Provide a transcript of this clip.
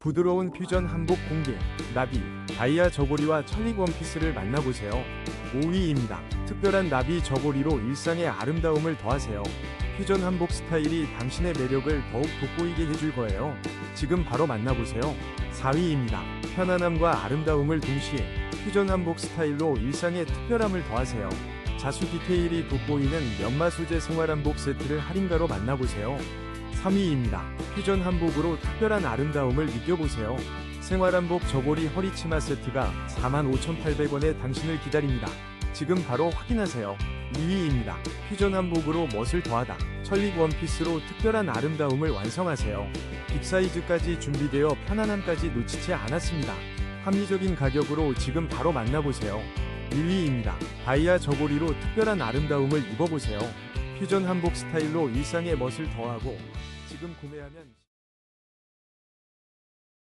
부드러운 퓨전 한복 공개, 나비, 다이아 저고리와 천릭 원피스를 만나보세요. 5위입니다. 특별한 나비 저고리로 일상의 아름다움을 더하세요. 퓨전 한복 스타일이 당신의 매력을 더욱 돋보이게 해줄 거예요. 지금 바로 만나보세요. 4위입니다. 편안함과 아름다움을 동시에 퓨전 한복 스타일로 일상의 특별함을 더하세요. 자수 디테일이 돋보이는 연마 소재 생활 한복 세트를 할인가로 만나보세요. 3위입니다. 퓨전 한복으로 특별한 아름다움을 느껴보세요. 생활 한복 저고리 허리 치마 세트가 45,800원에 당신을 기다립니다. 지금 바로 확인하세요. 2위입니다. 퓨전 한복으로 멋을 더하다. 천릭 원피스로 특별한 아름다움을 완성하세요. 빅 사이즈까지 준비되어 편안함까지 놓치지 않았습니다. 합리적인 가격으로 지금 바로 만나보세요. 1위입니다. 다이아 저고리로 특별한 아름다움을 입어보세요. 퓨전 한복 스타일로 일상의 멋을 더하고 지금 구매하면